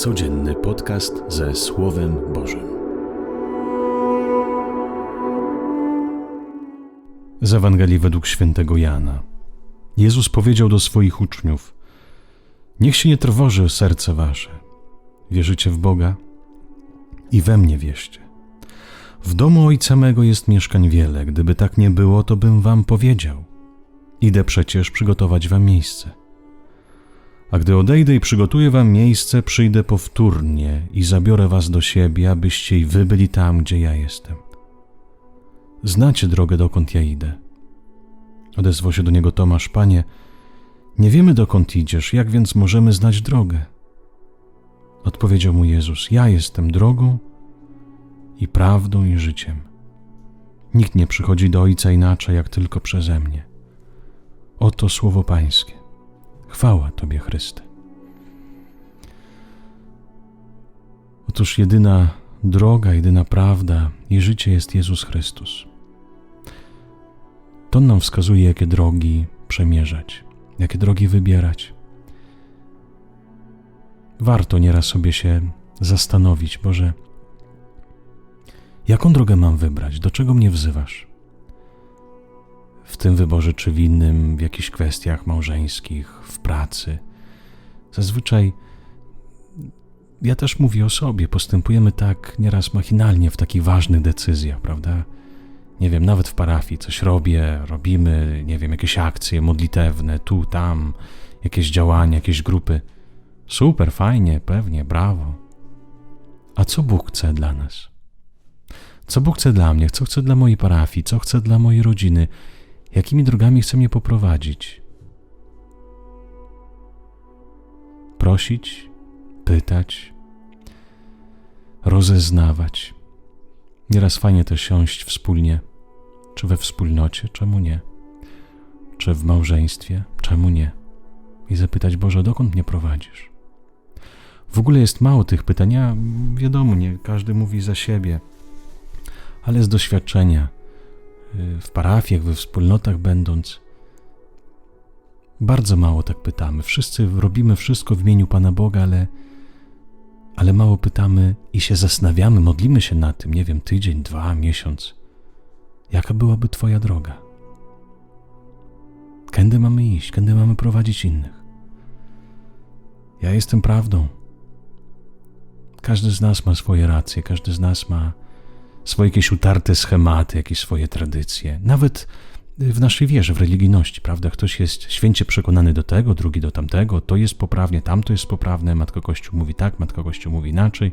Codzienny podcast ze Słowem Bożym. Z Ewangelii według świętego Jana. Jezus powiedział do swoich uczniów: Niech się nie trwoży serce wasze. Wierzycie w Boga i we mnie wierzcie. W domu ojca mego jest mieszkań wiele. Gdyby tak nie było, to bym wam powiedział. Idę przecież przygotować wam miejsce. A gdy odejdę i przygotuję wam miejsce, przyjdę powtórnie i zabiorę was do siebie, abyście i wy byli tam, gdzie ja jestem. Znacie drogę, dokąd ja idę. Odezwał się do niego Tomasz, panie, nie wiemy dokąd idziesz, jak więc możemy znać drogę? Odpowiedział mu Jezus: Ja jestem drogą i prawdą i życiem. Nikt nie przychodzi do Ojca inaczej, jak tylko przeze mnie. Oto słowo Pańskie. Chwała Tobie, Chryste. Otóż jedyna droga, jedyna prawda i życie jest Jezus Chrystus. To nam wskazuje, jakie drogi przemierzać, jakie drogi wybierać. Warto nieraz sobie się zastanowić, Boże, jaką drogę mam wybrać, do czego mnie wzywasz? W tym wyborze czy w innym, w jakichś kwestiach małżeńskich, w pracy. Zazwyczaj ja też mówię o sobie, postępujemy tak nieraz machinalnie w takich ważnych decyzjach, prawda? Nie wiem, nawet w parafii coś robię, robimy, nie wiem, jakieś akcje modlitewne, tu, tam, jakieś działania, jakieś grupy. Super, fajnie, pewnie, brawo. A co Bóg chce dla nas? Co Bóg chce dla mnie, co chce dla mojej parafii, co chce dla mojej rodziny, jakimi drogami chce mnie poprowadzić. Prosić, pytać, rozeznawać. Nieraz fajnie też siąść wspólnie, czy we wspólnocie, czemu nie? Czy w małżeństwie, czemu nie? I zapytać, Boże, dokąd mnie prowadzisz? W ogóle jest mało tych pytań. Ja, wiadomo, nie każdy mówi za siebie, ale z doświadczenia w parafiach, we wspólnotach będąc, bardzo mało tak pytamy. Wszyscy robimy wszystko w imieniu Pana Boga, ale, ale mało pytamy i się zastanawiamy, modlimy się na tym, nie wiem, tydzień, dwa, miesiąc. Jaka byłaby Twoja droga? Kędy mamy iść, kędy mamy prowadzić innych? Ja jestem prawdą. Każdy z nas ma swoje racje, każdy z nas ma swoje jakieś utarte schematy, jakieś swoje tradycje. Nawet w naszej wierze, w religijności, prawda? Ktoś jest święcie przekonany do tego, drugi do tamtego, to jest poprawnie, tamto jest poprawne, Matka Kościół mówi tak, Matka Kościół mówi inaczej.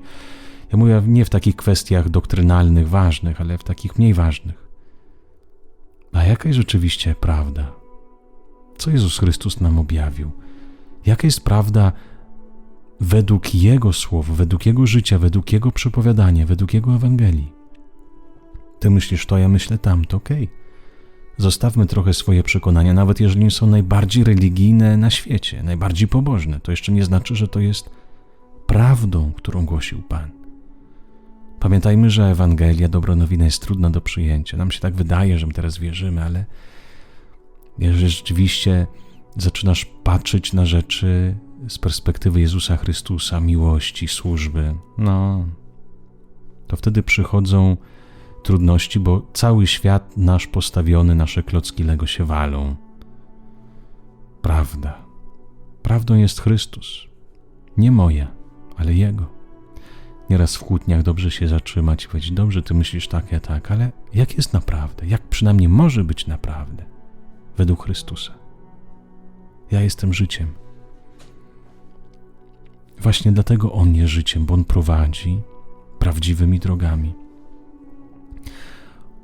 Ja mówię nie w takich kwestiach doktrynalnych, ważnych, ale w takich mniej ważnych. A jaka jest rzeczywiście prawda? Co Jezus Chrystus nam objawił? Jaka jest prawda według Jego słów, według Jego życia, według Jego przepowiadania, według Jego Ewangelii? Ty myślisz to, ja myślę tamto, okej. Okay. Zostawmy trochę swoje przekonania, nawet jeżeli są najbardziej religijne na świecie, najbardziej pobożne. To jeszcze nie znaczy, że to jest prawdą, którą głosił Pan. Pamiętajmy, że Ewangelia, dobra nowina jest trudna do przyjęcia. Nam się tak wydaje, że my teraz wierzymy, ale jeżeli rzeczywiście zaczynasz patrzeć na rzeczy z perspektywy Jezusa Chrystusa, miłości, służby, no, to wtedy przychodzą trudności, bo cały świat nasz postawiony, nasze klocki Lego się walą. Prawda. Prawdą jest Chrystus. Nie moja, ale Jego. Nieraz w kłótniach dobrze się zatrzymać i powiedzieć, dobrze, ty myślisz tak, ja tak, ale jak jest naprawdę? Jak przynajmniej może być naprawdę? Według Chrystusa. Ja jestem życiem. Właśnie dlatego On jest życiem, bo On prowadzi prawdziwymi drogami.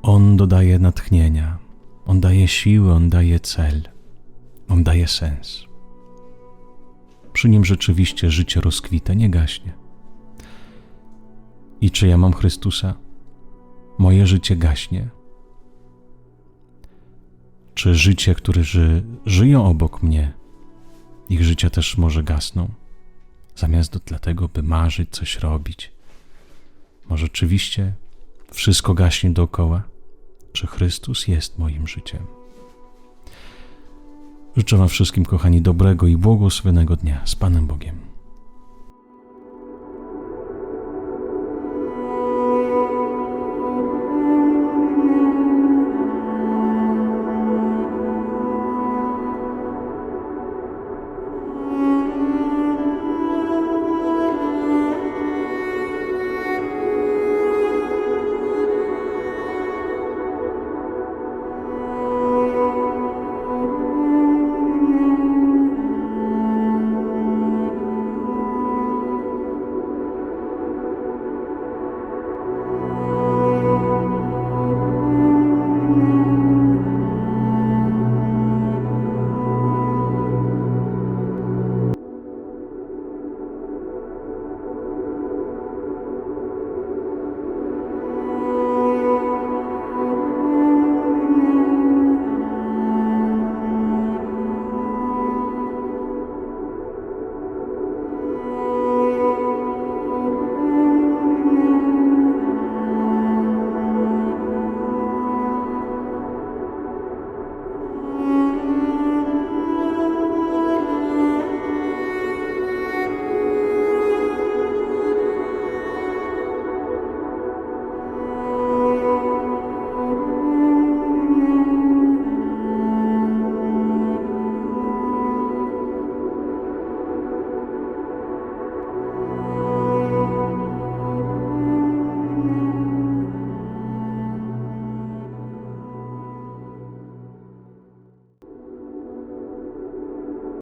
On dodaje natchnienia, On daje siły, On daje cel, On daje sens. Przy nim rzeczywiście życie rozkwita, nie gaśnie. I czy ja mam Chrystusa? Moje życie gaśnie? Czy życie, które ży, żyją obok mnie, ich życia też może gasną? Zamiast dlatego, by marzyć, coś robić. Może rzeczywiście wszystko gaśnie dookoła? Czy Chrystus jest moim życiem. Życzę Wam wszystkim, kochani, dobrego i błogosławionego dnia z Panem Bogiem.